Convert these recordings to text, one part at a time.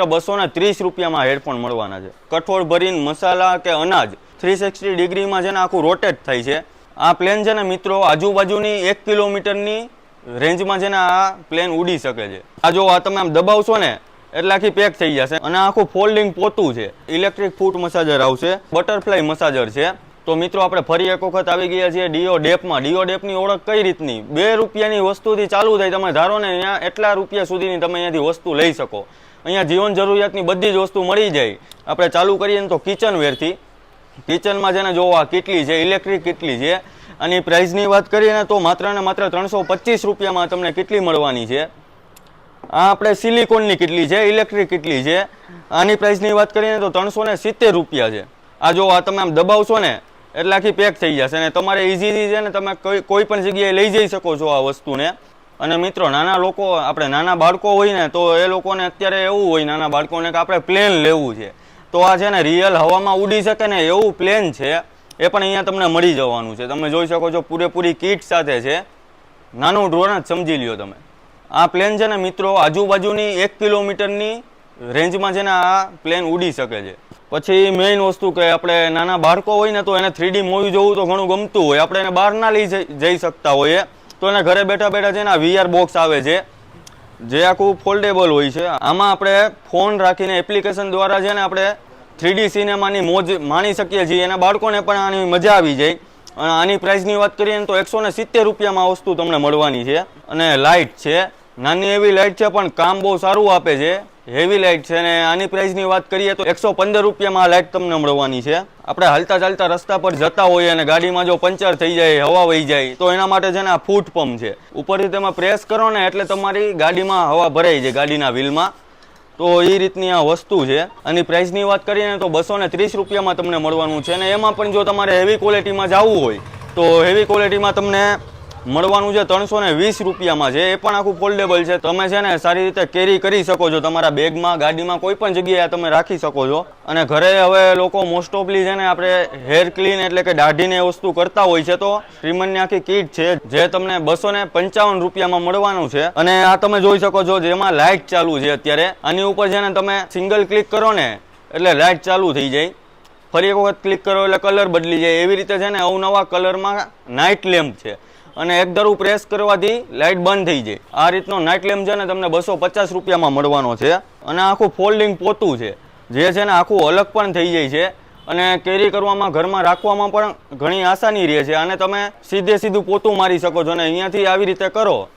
માત્ર બસો ને ત્રીસ રૂપિયામાં હેડફોન મળવાના છે. કઠોળ ભરીને મસાલા કે અનાજ થ્રી સિક્સટી ડિગ્રીમાં છે ને આખું રોટેટ થાય છે. આ પ્લેન છે ને મિત્રો, આજુબાજુની એક કિલોમીટરની રેન્જમાં છે ને આ પ્લેન ઉડી શકે છે. આ જો આ તમે આમ દબાવશો ને, એટલે આખી પેક થઈ જશે. અને આખું ફોલ્ડિંગ પોતું છે. ઇલેક્ટ્રિક ફૂટ મસાજર આવશે. બટરફ્લાય મસાજર છે. તો મિત્રો, આપણે ફરી એક વખત આવી ગયા છીએ ડીઓ ડેપમાં. ડીઓ ડેપની ઓળખ કઈ રીતની? બે રૂપિયાની વસ્તુથી ચાલુ થાય. તમે ધારો ને અહીંયા એટલા રૂપિયા સુધીની તમે અહીંયાથી વસ્તુ લઈ શકો. અહીંયા જીવન જરૂરિયાતની બધી જ વસ્તુ મળી જાય. આપણે ચાલુ કરીએ ને તો કિચન વેરથી કિચનમાં છે ને જો કેટલી છે ઇલેક્ટ્રિક કેટલી છે. અને પ્રાઇસની વાત કરીએ ને તો માત્ર ને માત્ર ત્રણસો પચીસ રૂપિયામાં તમને કેટલી મળવાની છે? આ આપણે સિલિકોનની કેટલી છે ઇલેક્ટ્રિક કેટલી છે? આની પ્રાઇસની વાત કરીએ તો ત્રણસો ને સિત્તેર રૂપિયા છે. આ જો આ તમે આમ દબાવશો ને, એટલે આખી પેક થઈ જશે. અને તમારે ઇઝીલી છે ને તમે કોઈ પણ જગ્યાએ લઈ જઈ શકો છો આ વસ્તુને. અને મિત્રો, નાના લોકો, આપણે નાના બાળકો હોય ને, તો એ લોકોને અત્યારે એવું હોય, નાના બાળકોને કે આપણે પ્લેન લેવું છે. તો આ છે ને રિયલ હવામાં ઉડી શકે ને એવું પ્લેન છે, એ પણ અહીંયા તમને મળી જવાનું છે. તમે જોઈ શકો છો, પૂરેપૂરી કીટ સાથે છે. નાનું ડ્રોન જ સમજી લ્યો તમે. આ પ્લેન છે ને, મિત્રો, આજુબાજુની એક કિલોમીટરની રેન્જમાં છે ને, આ પ્લેન ઉડી શકે છે. પછી મેઇન વસ્તુ કે આપણે નાના બાળકો હોય ને, તો એને થ્રીડી મૂવી જોવું તો ઘણું ગમતું હોય. આપણે એને બહાર ના લઈ જઈ શકતા હોઈએ. તો એને ઘરે બેઠા બેઠા છે ને વીઆર બોક્સ આવે છે, જે આખું ફોલ્ડેબલ હોય છે. આમાં આપણે ફોન રાખીને એપ્લિકેશન દ્વારા છે ને આપણે થ્રીડી સિનેમાની મોજ માણી શકીએ છીએ. એના બાળકોને પણ આની મજા આવી જાય. અને આની પ્રાઇસની વાત કરીએ ને તો એકસો ને સિત્તેર રૂપિયામાં વસ્તુ તમને મળવાની છે. અને લાઇટ છે. નાની એવી લાઇટ છે પણ કામ બહુ સારું આપે છે. હેવી લાઇટ છે અને આની પ્રાઇસની વાત કરીએ તો એકસો પંદર રૂપિયામાં આ લાઇટ તમને મળવાની છે. આપણે હાલતા ચાલતા રસ્તા પર જતા હોઈએ અને ગાડીમાં જો પંચર થઈ જાય, હવા વહી જાય, તો એના માટે છે ને આ ફૂટ પંપ છે. ઉપરથી તમે પ્રેસ કરો ને એટલે તમારી ગાડીમાં હવા ભરાઈ જાય ગાડીના વ્હીલમાં તો એ રીતની આ વસ્તુ છે. આની પ્રાઇસની વાત કરીએ ને તો બસો ને ત્રીસ રૂપિયામાં તમને મળવાનું છે. અને એમાં પણ જો તમારે હેવી ક્વોલિટીમાં જવું હોય, તો હેવી ક્વોલિટીમાં તમને મળવાનું છે ત્રણસો ને વીસ રૂપિયામાં છે. એ પણ આખું ફોલ્ડેબલ છે. તમે છે ને સારી રીતે કેરી કરી શકો છો. તમારા બેગમાં, ગાડીમાં કોઈ પણ જગ્યાએ તમે રાખી શકો છો. અને ઘરે હવે લોકો મોસ્ટ ઓફલી છે ને આપણે હેર ક્લીન એટલે કે દાઢીને એ વસ્તુ કરતા હોય છે તો શ્રીમનની આખી કીટ છે જે તમને બસો ને પંચાવન રૂપિયામાં મળવાનું છે. અને આ તમે જોઈ શકો છો જેમાં લાઇટ ચાલુ છે અત્યારે. આની ઉપર છે ને તમે સિંગલ ક્લિક કરો ને એટલે લાઇટ ચાલુ થઈ જાય. ફરી એક વખત ક્લિક કરો એટલે કલર બદલી જાય. એવી રીતે છે ને અવનવા કલરમાં નાઇટ લેમ્પ છે. અને એક ધરું પ્રેસ કરવાથી લાઇટ બંધ થઈ જાય. આ રીતનો નાઇટ લેમ્પ છે ને તમને બસો પચાસ રૂપિયામાં મળવાનો છે. અને આખું ફોલ્ડિંગ પોતું છે. જે છે ને આખું અલગ પણ થઈ જાય છે. અને કેરી કરવામાં, ઘરમાં રાખવામાં પણ ઘણી આસાની રહે છે. અને તમે સીધે સીધું પોતું મારી શકો છો અને અહીંયાથી આવી રીતે કરો.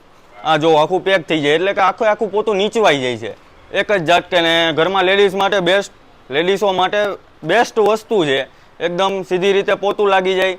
આ જો આખું પેક થઈ જાય, એટલે કે આખું આખું પોતું નીચવાઈ જાય છે. એક જ ઝાટકે ને ઘરમાં લેડીઝ માટે બેસ્ટ લેડીઝો માટે બેસ્ટ વસ્તુ છે. એકદમ સીધી રીતે પોતું લાગી જાય,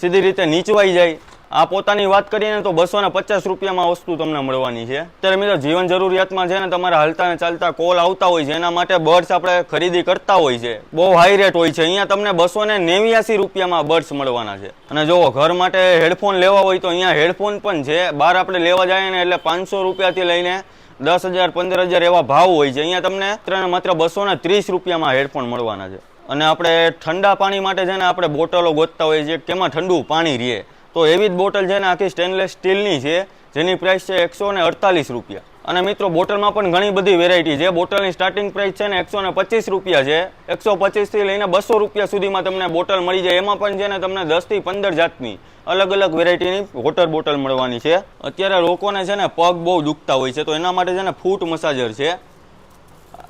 સીધી રીતે નીચવાઈ જાય. આ પોતાની વાત કરીએ તો બસો ને પચાસ રૂપિયામાં વસ્તુ તમને મળવાની છે. અત્યારે મિત્રો, જીવન જરૂરિયાતમાં છે ને તમારા હાલતા ને ચાલતા કોલ આવતા હોય છે, એના માટે બર્ડ્સ આપણે ખરીદી કરતા હોય છે. બહુ હાઈ રેટ હોય છે. અહીંયા તમને બસો ને નેવ્યાસી રૂપિયામાં બર્ડ્સ મળવાના છે. અને જો ઘર માટે હેડફોન લેવા હોય તો અહીંયા હેડફોન પણ છે. બહાર આપણે લેવા જઈએ ને એટલે પાંચસો રૂપિયાથી લઈને દસ હજાર, પંદર હજાર એવા ભાવ હોય છે. અહીંયા તમને માત્ર ને માત્ર બસો ને ત્રીસ રૂપિયામાં હેડફોન મળવાના છે. અને આપણે ઠંડા પાણી માટે છે ને આપણે બોટલો ગોતતા હોઈએ છીએ. કેમાં ઠંડુ પાણી રહે. તો એવી જ બોટલ છે ને આખી સ્ટેનલેસ સ્ટીલની છે, જેની પ્રાઇસ છે એકસો ને અડતાલીસ રૂપિયા. અને મિત્રો, બોટલમાં પણ ઘણી બધી વેરાયટી છે. બોટલની સ્ટાર્ટિંગ પ્રાઇસ છે ને એકસો ને પચીસ રૂપિયા છે. એકસો પચીસથી લઈને બસો રૂપિયા સુધીમાં તમને બોટલ મળી જાય. એમાં પણ છે ને તમને દસથી પંદર જાતની અલગ અલગ વેરાયટીની વોટર બોટલ મળવાની છે. અત્યારે લોકોને છે ને પગ બહુ દુખતા હોય છે, તો એના માટે છે ને ફૂટ મસાજર છે.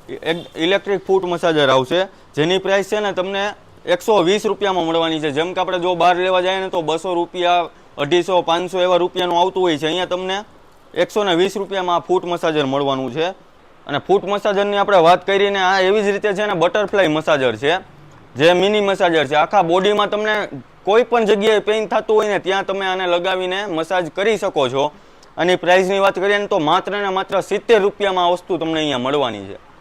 એક ઇલેક્ટ્રિક ફૂટ મસાજર આવશે. જેની પ્રાઇસ છે ને તમને એકસો વીસ રૂપિયામાં મળવાની છે. જેમ કે આપણે જો બહાર લેવા જઈએ ને તો બસો રૂપિયા, અઢીસો, પાંચસો એવા રૂપિયાનું આવતું હોય છે. અહીંયા તમને એકસો ને વીસ રૂપિયામાં આ ફૂટ મસાજર મળવાનું છે. અને ફૂટ મસાજરની આપણે વાત કરીને આ એવી જ રીતે છે ને બટરફ્લાય મસાજર છે. જે મિની મસાજર છે. આખા બોડીમાં તમને કોઈ પણ જગ્યાએ પેઇન થતું હોય ને ત્યાં તમે આને લગાવીને મસાજ કરી શકો છો. અને પ્રાઇસની વાત કરીએ ને તો માત્ર ને માત્ર સિત્તેર રૂપિયામાં વસ્તુ તમને અહીંયા મળવાની છે.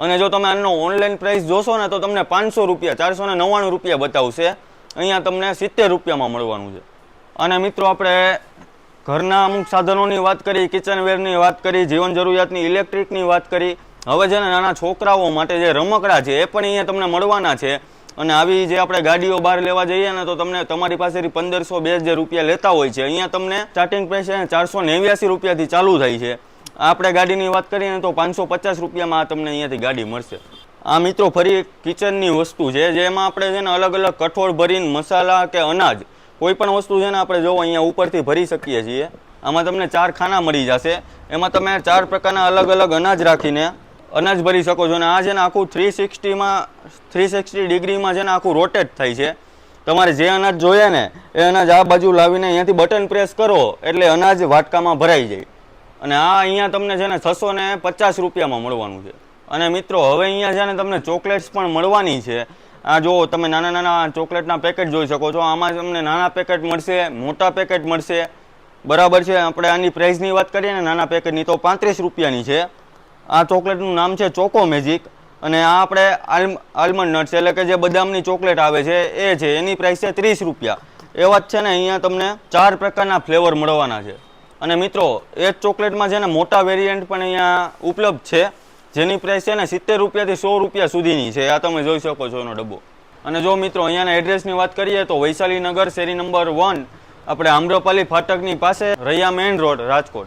અને જો તમે આનો ઓનલાઈન પ્રાઇસ જોશો ને, તો તમને પાંચસો રૂપિયા, ચારસો ને નવ્વાણું રૂપિયા બતાવશે. અહીંયા તમને સિત્તેર રૂપિયામાં મળવાનું છે. અને મિત્રો આપણે ઘરના અમુક સાધનોની વાત કરી કિચનવેરની વાત કરી, જીવન જરૂરિયાતની ઇલેક્ટ્રિકની વાત કરી. હવે છે ને નાના છોકરાઓ માટે જે રમકડા છે, એ પણ અહીંયા તમને મળવાના છે. અને આવી જે આપણે ગાડીઓ બહાર લેવા જઈએ ને, તો તમને તમારી પાસેથી પંદરસો, બે હજાર રૂપિયા લેતા હોય છે. અહીંયા તમને સ્ટાર્ટિંગ પ્રાઇસ ચારસો નેવ્યાસી રૂપિયાથી ચાલુ થાય છે. આપણે ગાડીની વાત કરીએ તો પાંચસો પચાસ રૂપિયામાં તમને અહીંયાથી ગાડી મળશે. આ મિત્રો ફરી કિચનની વસ્તુ છે, જેમાં આપણે છે ને અલગ અલગ કઠોળ ભરીને મસાલા કે અનાજ, કોઈ પણ વસ્તુ છે ને આપણે જો અહીંયા ઉપરથી ભરી શકીએ છીએ. આમાં તમને ચાર ખાના મળી જશે. એમાં તમે ચાર પ્રકારના અલગ અલગ અનાજ રાખીને અનાજ ભરી શકો છો અને આ છે ને આખું થ્રી સિક્સટીમાં, થ્રી સિક્સટી ડિગ્રીમાં છે ને આખું રોટેટ થાય છે. તમારે જે અનાજ જોઈએ ને એ અનાજ આ બાજુ લાવીને અહીંયાથી બટન પ્રેસ કરો એટલે અનાજ વાટકામાં ભરાઈ જાય. અને આ અહીંયા તમને છે ને છસો ને પચાસ રૂપિયામાં મળવાનું છે. અને મિત્રો, હવે અહીંયા છે ને તમને ચોકલેટ્સ પણ મળવાની છે. આ જો તમે નાના નાના ચોકલેટના પેકેટ જોઈ શકો છો, આમાં તમને નાના પેકેટ મળશે, મોટા પેકેટ મળશે. બરાબર છે, આપણે આની પ્રાઇસની વાત કરીએ ને, નાના પેકેટની તો પાંત્રીસ રૂપિયાની છે. આ ચોકલેટનું નામ છે ચોકો મેજિક. અને આ આપણે આલ્મ આલમંડ નટ્સ, એટલે કે જે બદામની ચોકલેટ આવે છે, એ છે, એની પ્રાઇસ છે ત્રીસ રૂપિયા. એવા જ છે ને, અહીંયા તમને ચાર પ્રકારના ફ્લેવર મળવાના છે. અને મિત્રો, એ જ ચોકલેટમાં છે ને મોટા વેરિયન્ટ પણ અહીંયા ઉપલબ્ધ છે, જેની પ્રાઇસ છે ને સિત્તેર રૂપિયાથી સો રૂપિયા સુધીની છે. આ તમે જોઈ શકો છો એનો ડબ્બો. અને જો મિત્રો, અહીંયાના એડ્રેસની વાત કરીએ તો વૈશાલી નગર શેરી નંબર વન આપણે આમ્રપાલી ફાટકની પાસે રૈયા મેઇન રોડ રાજકોટ.